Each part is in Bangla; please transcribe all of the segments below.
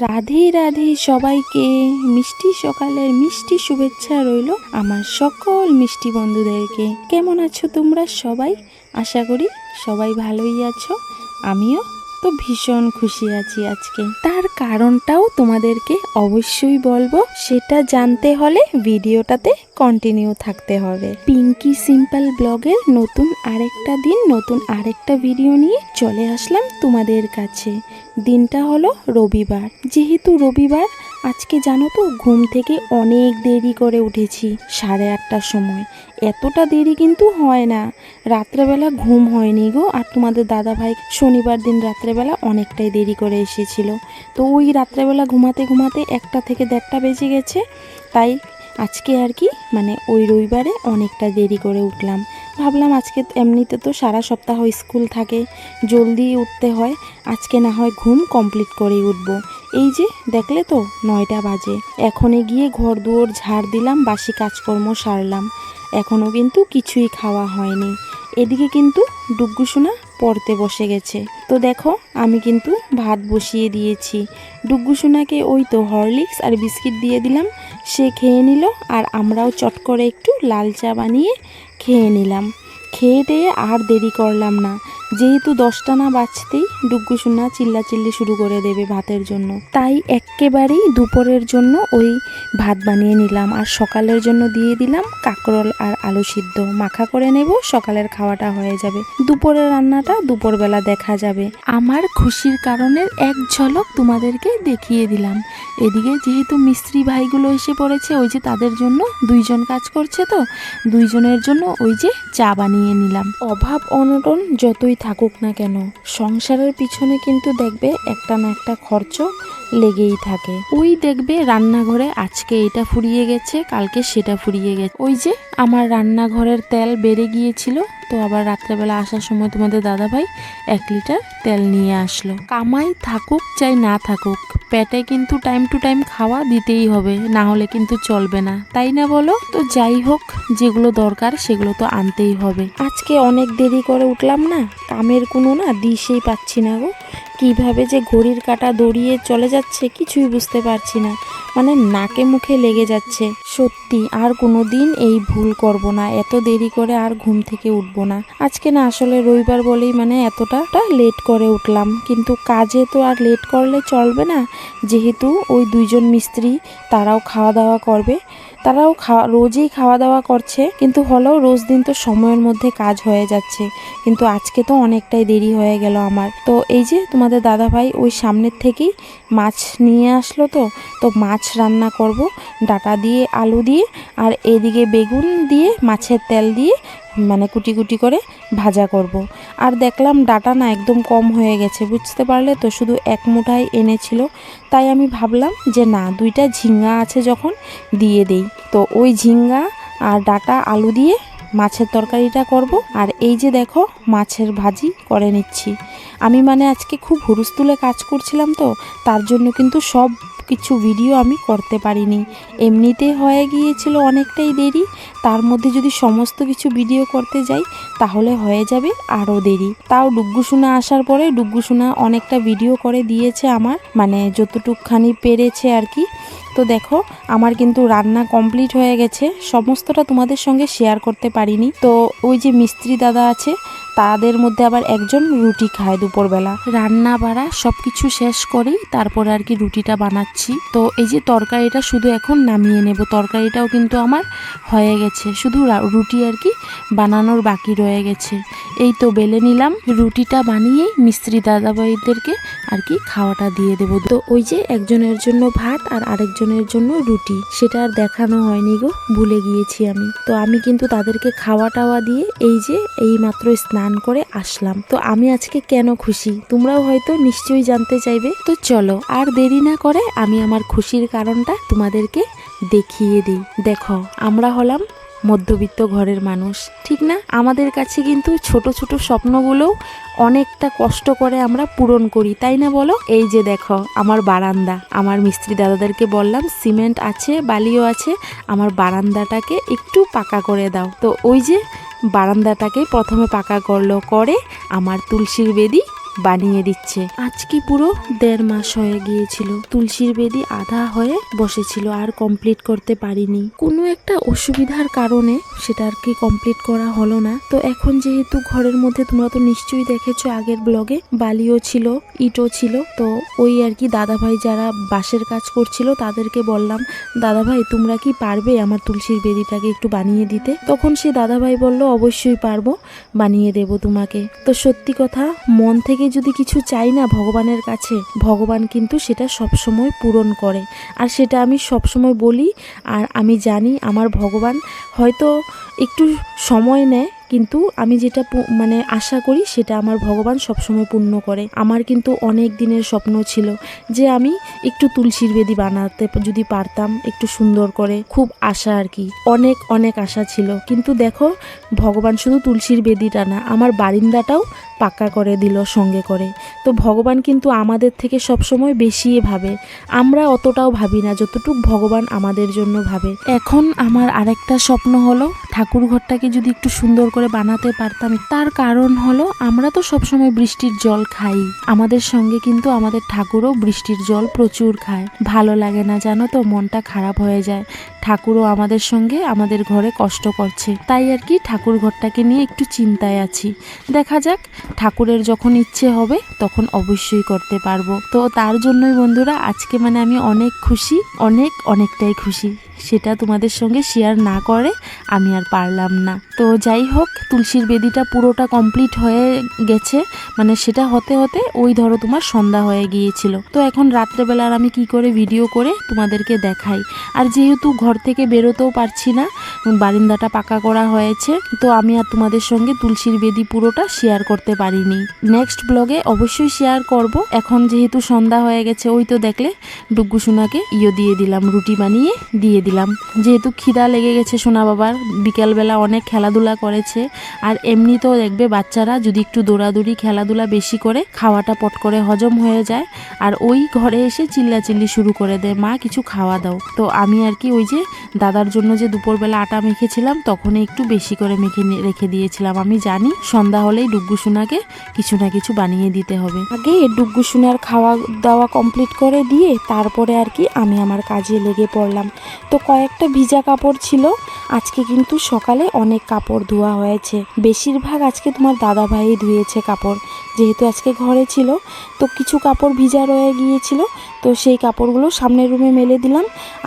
রাধে রাধে সবাইকে। মিষ্টি সকালের মিষ্টি শুভেচ্ছা রইল আমার সকল মিষ্টি বন্ধুদেরকে। কেমন আছো তোমরা সবাই? আশা করি সবাই ভালোই আছো। আমিও তো ভীষণ খুশি আছি আজকে। তার কারণটাও তোমাদেরকে অবশ্যই বলব, সেটা জানতে হলে ভিডিওটাতে কন্টিনিউ থাকতে হবে। পিঙ্কি সিম্পল ব্লগের নতুন আরেকটা দিন, নতুন আরেকটা ভিডিও নিয়ে চলে আসলাম তোমাদের কাছে। দিনটা হলো রবিবার। যেহেতু রবিবার, আজকে জানো তো, ঘুম থেকে অনেক দেরি করে উঠেছি, সাড়ে আটটার সময়। এতটা দেরি কিন্তু হয় না। রাত্রেবেলা ঘুম হয়নি গো, আর তোমাদের দাদা ভাই শনিবার দিন রাত্রেবেলা অনেকটাই দেরি করে এসেছিল। তো ওই রাত্রেবেলা ঘুমাতে ঘুমাতে একটা থেকে দেড়টা বেজে গেছে, তাই আজকে আর কি মানে ওই রবিবারে অনেকটা দেরি করে উঠলাম। ভাবলাম আজকে এমনিতে তো সারা সপ্তাহ স্কুল থাকে, জলদি উঠতে হয়, আজকে না হয় ঘুম কমপ্লিট করেই উঠবো। এই যে, দেখলে তো, নয়টা বাজে। এখনে গিয়ে ঘর দুয়ার ঝাড় দিলাম, বাসি কাজকর্ম সারলাম। এখনও কিন্তু কিছুই খাওয়া হয়নি। এদিকে কিন্তু ডুগ্গুসোনা পড়তে বসে গেছে। তো দেখো, আমি কিন্তু ভাত বসিয়ে দিয়েছি। ডুগ্গুসোনাকে ওই তো হরলিক্স আর বিস্কিট দিয়ে দিলাম। সে খেয়ে নিল আর আমরাও চট করে একটু লাল চা বানিয়ে খেয়ে নিলাম। খেয়ে টেয়ে আর দেরি করলাম না। যেহেতু দশটা না বাজতেই ডুগ্গুসোনা চিল্লাচিল্লি শুরু করে দেবে ভাতের জন্য। তাই একেবারেই দুপুরের জন্য ওই ভাত বানিয়ে নিলাম আর সকালের জন্য দিয়ে দিলাম কাকরোল আর আলু সিদ্ধ। মাখা করে নেব, সকালের খাওয়াটা হয়ে যাবে। দুপুরের রান্নাটা দুপুরবেলা দেখা যাবে। আমার খুশির কারণের এক ঝলক তোমাদেরকে দেখিয়ে দিলাম। এদিকে যেহেতু মিস্ত্রি ভাইগুলো এসে পড়েছে, ওই যে তাদের জন্য দুইজন কাজ করছে তো, দুইজনের জন্য ওই যে চা বানিয়ে নিলাম। অভাব অনটন যতই থাকুক না কেন? সংসারের পিছনে কিন্তু দেখবে একটা না একটা খরচ লেগেই থাকে। ওই দেখবে রান্নাঘরে আজকে এটা ফুরিয়ে গেছে, কালকে সেটা ফুরিয়ে গেছে। ওই যে আমার রান্নাঘরের তেল বেড়ে গিয়েছিল, তো আবার রাত্রেবেলা আসার সময় তোমাদের দাদাভাই এক লিটার তেল নিয়ে আসলো। কামাই থাকুক চাই না থাকুক, পেটে কিন্তু টাইম টু টাইম খাওয়া দিতেই হবে, না হলে কিন্তু চলবে না। তাই না বলো? তো যাই হোক, যেগুলো দরকার সেগুলো তো আনতেই হবে। আজকে অনেক দেরি করে উঠলাম না, কামের কোনো না দিশেই পাচ্ছি না গো। কীভাবে যে ঘড়ির কাঁটা দড়িয়ে চলে যাচ্ছে কিছুই বুঝতে পারছি না। মানে নাকে মুখে লেগে যাচ্ছে। সত্যি, আর কোনো দিন এই ভুল করব না। এত দেরি করে আর ঘুম থেকে উঠবো না। আজকে না, আসলে রবিবার বলেই মানে এতটা লেট করে উঠলাম। কিন্তু কাজে তো আর লেট করলে চলবে না। যেহেতু ওই দুইজন মিস্ত্রি, তারাও খাওয়া দাওয়া করবে। তারাও খাওয়া রোজই খাওয়া দাওয়া করছে। কিন্তু হলেও রোজ দিন তো সময়ের মধ্যে কাজ হয়ে যাচ্ছে। কিন্তু আজকে তো অনেকটাই দেরি হয়ে গেল আমার। তো এই যে তোমাদের দাদা ভাই ওই সামনের থেকেই মাছ নিয়ে আসলো তো তো মাছ রান্না করব। ডাটা দিয়ে আলু দিয়ে আর এদিকে বেগুন দিয়ে, মাছের তেল দিয়ে মানে কুটি কুটি করে ভাজা করব। আর দেখলাম ডাটা না একদম কম হয়ে গেছে, বুঝতে পারলে তো শুধু এক মুঠাই এনেছিল। তাই আমি ভাবলাম যে না, দুইটা ঝিঙ্গা আছে যখন দিয়ে দেই। তো ওই ঝিঙ্গা আর ডাটা, আলু দিয়ে মাছের তরকারিটা করব। আর এই যে দেখো, মাছের ভাজি করে নিচ্ছি। আমি মানে আজকে খুব হুরুস্তুলে কাজ করছিলাম তো, তার জন্য কিন্তু সব কিছু ভিডিও আমি করতে পারিনি। এমনিতে হয়ে গিয়েছিল অনেকটাই দেরি। তার মধ্যে যদি সমস্ত কিছু ভিডিও করতে যাই, তাহলে হয়ে যাবে আরও দেরি। তাও ডুগ্গুসোনা আসার পরে, ডুগ্গুসোনা অনেকটা ভিডিও করে দিয়েছে আমার। মানে যতটুকখানি পেরেছে আর কি। তো দেখো, আমার কিন্তু রান্না কমপ্লিট হয়ে গেছে। সমস্তটা তোমাদের সঙ্গে শেয়ার করতে পারিনি। তো ওই যে মিস্ত্রি দাদা আছে, তাদের মধ্যে আবার একজন রুটি খায় দুপুরবেলা। রান্না বাড়া সব কিছু শেষ করেই তারপরে আর কি রুটিটা বানাচ্ছি। তো এই যে তরকারিটা শুধু এখন নামিয়ে নেব। তরকারিটাও কিন্তু আমার হয়ে গেছে। শুধু রুটি আর কি বানানোর বাকি রয়ে গেছে। এই তো বেলে নিলাম। রুটিটা বানিয়েই মিস্ত্রি দাদাভাইদেরকে আর কি খাওয়াটা দিয়ে দেবো। তো ওই যে একজনের জন্য ভাত আর আরেকজন একজনের জন্য রুটি। সেটা আর দেখানো হয়নি গো, ভুলে গিয়েছি আমি। তো আমি কিন্তু তাদেরকে খাওয়া টাওয়া দিয়ে এই যে এই মাত্র স্নান করে আসলাম। তো আমি আজকে কেন খুশি? তোমরাও হয়তো নিশ্চয়ই জানতে চাইবে। তো চলো, আর দেরি না করে আমি আমার খুশির কারণটা তোমাদেরকে দেখিয়ে দিই। দেখো, আমরা হলাম মধ্যবিত্ত ঘরের মানুষ, ঠিক না? আমাদের কাছে কিন্তু ছোট ছোট স্বপ্নগুলোও অনেকটা কষ্ট করে আমরা পূরণ করি, তাই না বলো? এই যে দেখো, আমার বারান্দা। আমার মিস্ত্রি দাদাদেরকে বললাম, সিমেন্ট আছে, বালিও আছে, আমার বারান্দাটাকে একটু পাকা করে দাও। তো ওই যে বারান্দাটাকে প্রথমে পাকা করল, করে আমার তুলসীর বেদি বানিয়ে দিচ্ছে। আজকে পুরো দেড় মাস হয়ে গিয়েছিল। তুলসীর বেদি আধা হয়ে বসেছিল, আর কমপ্লিট করতে পারিনি। কোনো একটা অসুবিধার কারণে সেটা আর কি কমপ্লিট করা হলো না। তো এখন যেহেতু ঘরের মধ্যে তোমরা তো নিশ্চয়ই দেখেছ, আগের ব্লগে বালিও ছিল, ইটও ছিল। তো ওই আর কি দাদাভাই যারা বাঁশের কাজ করছিল, তাদেরকে বললাম, দাদাভাই, তোমরা কি পারবে আমার তুলসীর বেদিটাকে একটু বানিয়ে দিতে? তখন সে দাদাভাই বলল, অবশ্যই পারব, বানিয়ে দেব তোমাকে। তো সত্যি কথা, মন থেকে যদি কিছু চাই না ভগবানের কাছে, ভগবান কিন্তু সেটা সবসময় পূরণ করে। আর সেটা আমি সবসময় বলি, আর আমি জানি আমার ভগবান হয়তো একটু সময় নেয় কিন্তু আমি যেটা মানে আশা করি সেটা আমার ভগবান সবসময় পূর্ণ করে। আমার কিন্তু অনেক দিনের স্বপ্ন ছিল যে আমি একটু তুলসীর বেদি বানাতে যদি পারতাম একটু সুন্দর করে। খুব আশা আর কি। অনেক অনেক আশা ছিল। কিন্তু দেখো, ভগবান শুধু তুলসীর বেদিটা না, আমার বারিন্দাটাও পাক্কা করে দিল সঙ্গে করে। তো ভগবান কিন্তু আমাদের থেকে সবসময় বেশি ভাবে। আমরা অতটাও ভাবি না, যতটুক ভগবান আমাদের জন্য ভাবে। এখন আমার আরেকটা স্বপ্ন হলো ঠাকুর ঘরটাকে যদি একটু সুন্দর করে বানাতে পারতাম। তার কারণ হলো, আমরা তো সবসময় বৃষ্টির জল খাই। আমাদের সঙ্গে কিন্তু আমাদের ঠাকুরও বৃষ্টির জল প্রচুর খায়। ভালো লাগে না জানো তো, মনটা খারাপ হয়ে যায়। ঠাকুরও আমাদের সঙ্গে আমাদের ঘরে কষ্ট করছে। তাই আর কি ঠাকুর ঘরটাকে নিয়ে একটু চিন্তায় আছি। দেখা যাক, ঠাকুরের যখন ইচ্ছে হবে, তখন অবশ্যই করতে পারব। তো তার জন্যই বন্ধুরা, আজকে মানে আমি অনেক খুশি, অনেক অনেকটাই খুশি। সেটা তোমাদের সঙ্গে শেয়ার না করে আমি আর পারলাম না। তো যাই হোক, তুলসীর বেদিটা পুরোটা কমপ্লিট হয়ে গেছে। মানে সেটা হতে হতে ওই ধরো তোমার সন্ধ্যা হয়ে গিয়েছিল। তো এখন রাত্রেবেলা আর আমি কি করে ভিডিও করে তোমাদেরকে দেখাই। আর যেহেতু ঘর থেকে বেরোতেও পারছি না, বারিন্দাটা পাকা করা হয়েছে, তো আমি আর তোমাদের সঙ্গে তুলসীর বেদি পুরোটা শেয়ার করতে পারিনি। নেক্সট ব্লগে অবশ্যই শেয়ার করব। এখন যেহেতু সন্ধ্যা হয়ে গেছে, ওই তো দেখলে ডুগ্গু সোনাকে ইয়ে দিয়ে দিলাম, রুটি বানিয়ে দিয়ে দিলাম। যেহেতু খিদা লেগে গেছে সোনা বাবার, বিকালবেলা অনেক খেলাধুলা করেছে, আর এমনিতেও দেখবে বাচ্চারা যদি একটু দৌড়াদৌড়ি, খেলাধুলা বেশি করে, খাওয়াটা পট করে হজম হয়ে যায়। আর ওই ঘরে এসে চিল্লাচিল্লি শুরু করে দেয়, মা, কিছু খাওয়া দাও। তো আমি আর কি ওই যে দাদার জন্য যে দুপুরবেলা আটা মেখেছিলাম তখন একটু বেশি করে মেখে রেখে দিয়েছিলাম। আমি জানি সন্ধ্যা হলেই ডুগ্গু সোনাকে কিছু না কিছু বানিয়ে দিতে হবে। আগে ডুগ্গু সোনার খাওয়া দাওয়া কমপ্লিট করে দিয়ে, তারপরে আর কি আমি আমার কাজে লেগে পড়লাম। তো কয়েকটা ভিজা কাপড় ছিল। আজকে কিন্তু সকালে অনেক কাপড় ধোয়া হয়েছে। বেশিরভাগ আজকে তোমার দাদা ভাই ধুয়েছে কাপড়। যেহেতু আজকে ঘরে ছিল, তো কিছু কাপড় ভিজা রয়ে গিয়েছিল। তো সেই কাপড়গুলো সামনের রুমে মেলে দিলাম।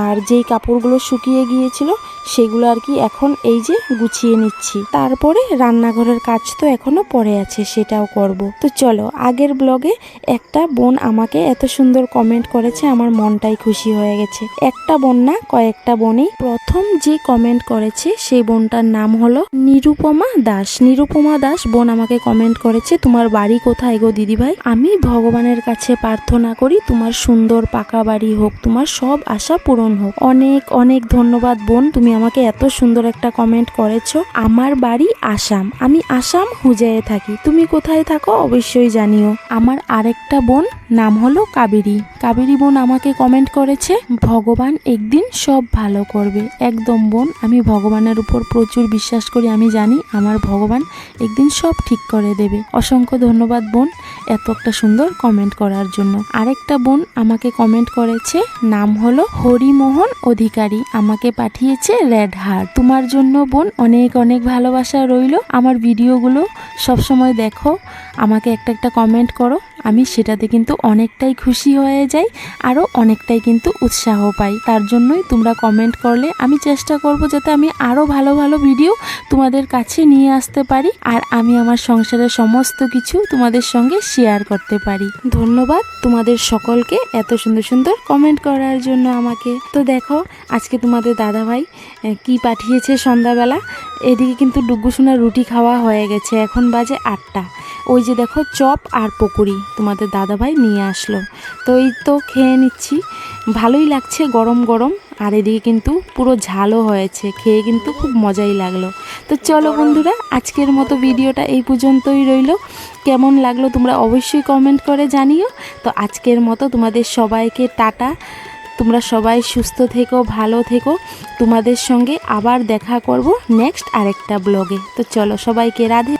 আর যেই কাপড়গুলো শুকিয়ে গিয়েছিল সেগুলো আর কি এখন এই যে গুছিয়ে নিচ্ছি। তারপরে রান্নাঘরের কাজ তো এখনও পড়ে আছে, সেটাও করব। তো চলো, আগের ব্লগে একটা বোন আমাকে এত সুন্দর কমেন্ট করেছে, আমার মনটাই খুশি হয়ে গেছে। একটা বোন না, কয়েকটা বোনই। প্রথম যে কমেন্ট করেছে সেই বোনটার নাম হলো নিরুপমা দাস। নিরুপমা দাস বোন আমাকে কমেন্ট করেছে, তোমার বাড়ি কোথায় গো দিদিভাই? আমি ভগবানের কাছে প্রার্থনা করি, তোমার সুন্দর পাকা বাড়ি হোক, তোমার সব আশা পূরণ হোক। অনেক অনেক ধন্যবাদ বোন, তুমি আমাকে এত সুন্দর একটা কমেন্ট করেছ, আমার বাড়ি আসাম। আমি আসাম হুজায়ে থাকি। তুমি কোথায় থাকো অবশ্যই জানিও। আমার আরেকটা বোন নাম হলো কাবেরী। কাবেরী বোন আমাকে কমেন্ট করেছে, ভগবান একদিন সব ভালো করবে। একদম বোন, আমি ভগবানের উপর প্রচুর বিশ্বাস করি। আমি জানি আমার ভগবান একদিন সব ঠিক করে দেবে। অসংখ্য ধন্যবাদ বোন। এত একটা সুন্দর কমেন্ট করার জন্য। আরেকটা বোন আমাকে কমেন্ট করেছে, নাম হলো হরিমোহন অধিকারী। আমাকে পাঠিয়েছে রেড হার্ট তোমার জন্য বোন অনেক অনেক ভালোবাসা রইল। আমার ভিডিওগুলো সবসময় দেখো, আমাকে একটা একটা কমেন্ট করো। আমি সেটাতে কিন্তু অনেকটাই খুশি হয়ে যাই আরও অনেকটাই কিন্তু উৎসাহ পাই। তার জন্যই তোমরা কমেন্ট করলে আমি চেষ্টা করব যাতে আমি আরও ভালো ভালো ভিডিও তোমাদের কাছে নিয়ে আসতে পারি। আর আমি আমার সংসারের সমস্ত কিছু তোমাদের সঙ্গে শেয়ার করতে পারি। ধন্যবাদ তোমাদের সকলকে এত সুন্দর সুন্দর কমেন্ট করার জন্য আমাকে। তো দেখো, আজকে তোমাদের দাদাভাই কি পাঠিয়েছে সন্ধ্যাবেলা? এদিকে কিন্তু ডুগ্গুসোনার রুটি খাওয়া হয়ে গেছে, এখন বাজে আটটা। ওই যে দেখো, চপ আর পকোড়ি তোমাদের দাদাভাই নিয়ে আসলো। তো এই তো খেয়ে নিচ্ছি। ভালোই লাগছে গরম গরম। আর এদিকে কিন্তু পুরো ঝালও হয়েছে, খেয়ে কিন্তু খুব মজাই লাগল। তো চলো বন্ধুরা, আজকের মতো ভিডিওটা এই পর্যন্তই রইল। কেমন লাগল তোমরা অবশ্যই কমেন্ট করে জানিও। তো আজকের মতো তোমাদের সবাইকে টাটা। তোমরা সবাই সুস্থ থেকো, ভালো থেকো। তোমাদের সঙ্গে আবার দেখা করব নেক্সট আরেকটা ব্লগে তো চলো সবাইকে রাধে।